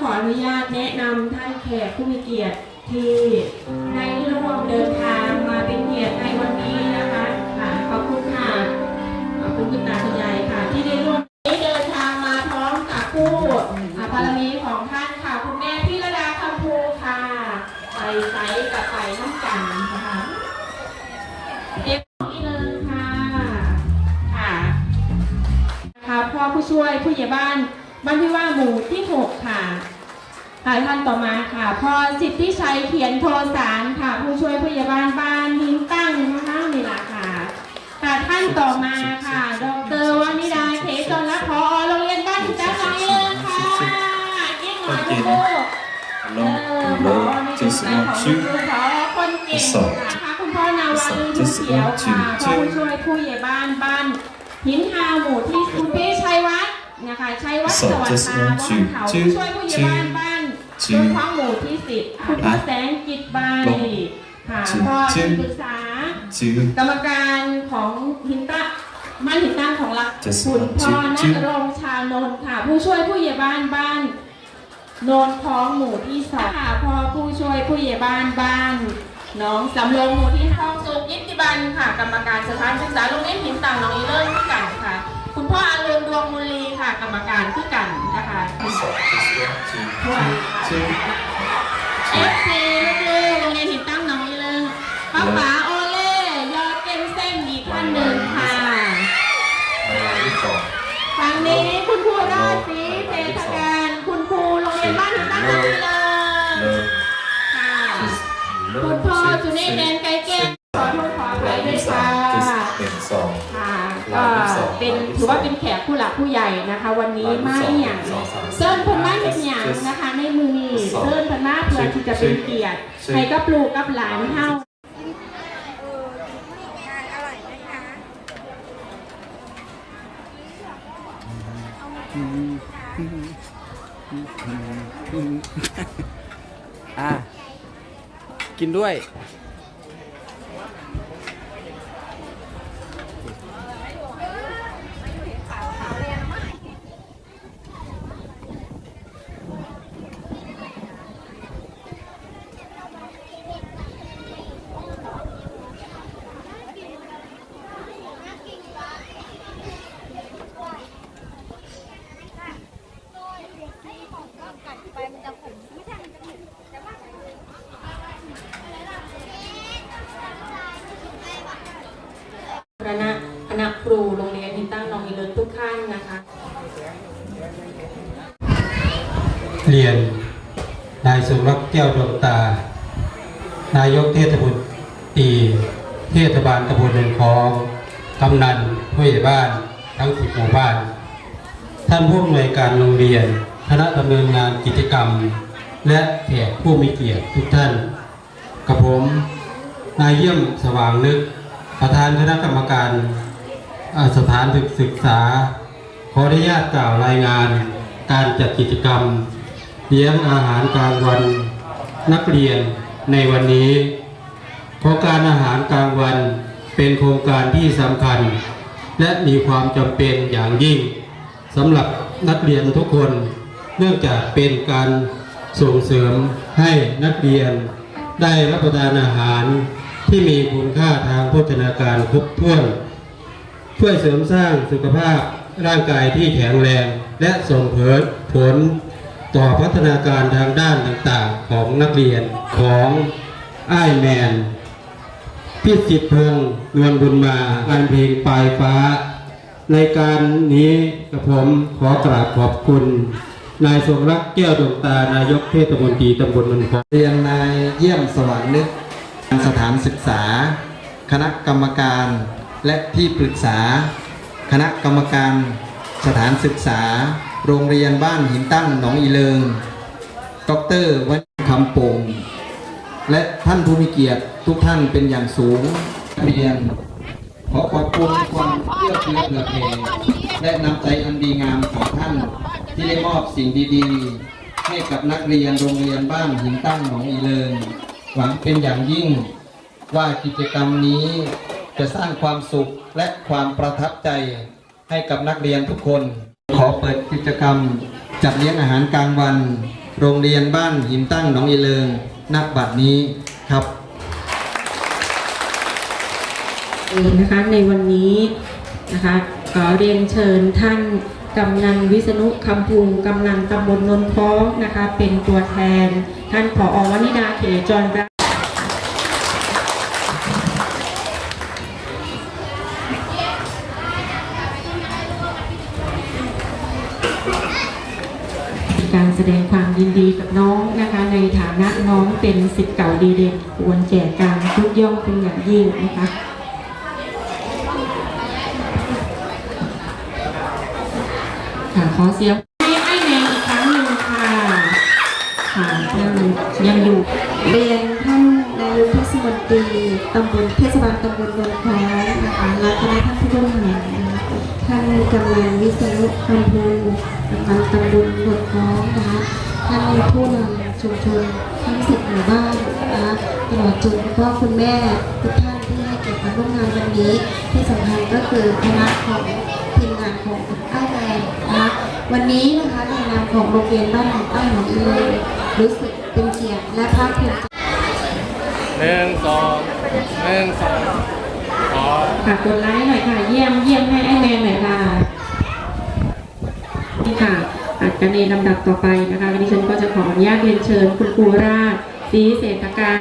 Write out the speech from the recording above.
ขออนุญาตแนะนำท่านแขกผู้มีเกียรติที่ได้ร่วมเดินทางมาเป็นเกียรติในวันนี้นะคะค่ะขอบคุณค่ะขอบคุณคุณตาคุณยายค่ะ ที่ได้ร่วมได้เดินทางมาพร้อมกับผู้บารมีของท่านค่ะ คุณแม่พิรดาคำภูค่ะไปไซส์กับไปน้ำกันนะคะเอฟนี่เลยค่ะค่ะค่ะพ่อผู้ช่วยผู้ใหญ่บ้านบ้านที่ว่าหมู่ที่หกค่ะ ค่ะท่านต่อมาค่ะพ่อสิทธิชัยเขียนโทสารค่ะ ผู้ช่วยผู้ใหญ่บ้านบ้านหินตั้งนะคะนี่ล่ะค่ะค่ะท่านต่อมาค่ะ ดรวานิดาเขจรและพอโรงเรียนบ้านหินตั้งน้อยเลยค่ะเก่งหน่อยคุณครู Hello, hello, just want to ขอคนเก่งค่ะคุณพ่อนาวาลือทุเขียวค่ะพ่อผู้ช่วยผู้ใหญ่บ้านบ้านหินฮาวหมู่ที่คุณพี่ชัยวัฒน์นะคะชัยวัฒน์สวัสดิ์ตาบ้านเขาผู้ช่วยผู้ใหญ่บ้านบ้าน ต้นท้องหมู่ที่สิบคุณพ่อแสงจิตใบค่ะพ่อที่ปรึกษา two, กรรมการของหินตะบ้านหินตั้งของเราคุณพ่อณรงค์ชานนท์ค่ะ ผู้ช่วยผู้ใหญ่บ้านบ้านโนนท้องหมู่ที่สองค่ะพ่อผู้ช่วยผู้ใหญ่บ้านบ้านน้องสำโรงหมู่ที่ห้องสุขยิทธิบันค่ะ กรรมการสถานศึกษาโรงเรียนหินต่างน้องอีเลิศที่กันค่ะคุณ พ่ออรุณดวงมุลีค่ะ กรรมการที่กันนะคะเอฟซีลูกๆโรงเรียนหินตั้งน้องอีเลิศป้าป๋าโอเล่ยอดเต็มเส้นอีกท่านหนึ่งค่ะ two, four, ฝั่งนี้คุณครูราชีเศการคุณครูโรงเรียนบ้านหินตั้งน้องอีเลิศ no, ค่ะคุณพ่อจุนี่เดนไกเกนขอโถือว่าเป็นแขกผู้หลักผู้ใหญ่นะคะ วันนี้ไม่อย่างเซิร์นเพันมาเห็นอย่างนะคะ ในมือนี้เซิร์นเพันมาเพื่อที่จะเป็นเกียรติให้กับลูกกับหลานเฮาอะกินด้วย คณะคณะครูโรงเรียนหินตั้งนองอีเลิศทุกท่านนะคะ เรียน นายสมรักษ์แก้วดวงตา นายกเทศมนตรีเทศบาลตำบลเนินคองกำนันผู้ใหญ่บ้านทั้งสิบหมู่บ้าน ท่านผู้อำนวยการโรงเรียนคณะดำเนินงานกิจกรรม และแขกผู้มีเกียรติทุกท่าน กับผมนายเยี่ยมสว่างนึก ประธานคณะกรรมการสถานศึกษา ขออนุญาตกล่าวรายงานการจัดกิจกรรม เลี้ยงอาหารกลางวันนักเรียนในวันนี้โครงการอาหารกลางวันเป็นโครงการที่สำคัญ และมีความจำเป็นอย่างยิ่งสำหรับนักเรียนทุกคน เนื่องจากเป็นการส่งเสริมให้นักเรียน ได้รับประทานอาหารที่มีคุณค่าทางโภชนาการครบถ้วนช่วยเสริมสร้างสุขภาพร่างกายที่แข็งแรงและส่งผลผล ต่อพัฒนาการทางด้านต่างๆ ของนักเรียนของไอ้ายแมน พิสิทธิ์พงษ์นวลบุญมาการเพลงปลายฟ้า ในการนี้กับผมขอกราบขอบคุณ นายทรงรักแก้วดวงตานายกเทศมนตรีตำบลมันคอเรียนนายเยี่ยมสว่างนึกสถานศึกษา คณะกรรมการและที่ปรึกษา คณะกรรมการสถานศึกษา โรงเรียนบ้านหินตั้งหนองอีเลิง ดรวันคำโป่ง และท่านผู้มีเกียรติทุกท่านเป็นอย่างสูงเรียน ขอขอบคุณความเอื้อเฟื้อเผื่อแผ่และนำใจอันดีงามของท่าน ที่ได้มอบสิ่งดีๆ ให้กับนักเรียนโรงเรียนบ้านหินตั้งหนองอีเลิง หวังเป็นอย่างยิ่งว่ากิจกรรมนี้จะสร้างความสุขและความประทับใจให้กับนักเรียนทุกคน อเปิดกิจกรรม จัดเลี้ยงอาหารกลางวัน โรงเรียนบ้านหินตั้งหนองอีเลิงณบัดนี้ครับเองนะคะในวันนี้นะคะขอเรียนเชิญท่านกำนันวิษณุคำภูมิกำนันตำบลนนท์พ้องนะคะ เป็นตัวแทน ท่านผอวนิดาเขจรรั การแสดงความยินดีกับน้องนะคะ ในฐานะน้องเป็นสิทธิ์เก่าดีเด่นควรแจกการทุกย่อมเป็นอย่างยิ่งนะคะค่ะขอเสียงให้ไอ้แมนอีกครั้งหนึ่งค่ะค่ะยังยังอยู่เรียนท่านนายกเทศมนตรีตำบลเทศบาลตำบลนนทองนะคะและคณะท่านผู้บริหารนะคะ ท่านกำลังวิศนุคำพูกำลังตำบลนนทองนะคะท่านผู้นำชุมชนทั้งสิบหมู่บ้านนะคะตลอดจนก็คุณแม่ทุกท่านที่ให้เกียรติมาร่วมงานวันนี้ที่สำคัญก็คือคณะของทีมงานของอ้แมนนะคะวันนี้นะคะในนามของโรงเรียนบ้านหนองใต้หนองอีเลรู้สึกเป็นเกียรติและภาคภูมิใจหนึ่งสองหนึ่งสอง ค่ะกดไลค์หน่อยค่ะ เยี่ยมเยี่ยมให้ไอ้แมนหน่อยค่ะนี่ค่ะอัดกันในลำดับต่อไปนะคะวันนี้ฉันก็จะขออนุญาตเรียนเชิญคุณครูราชศรีเศรษฐการ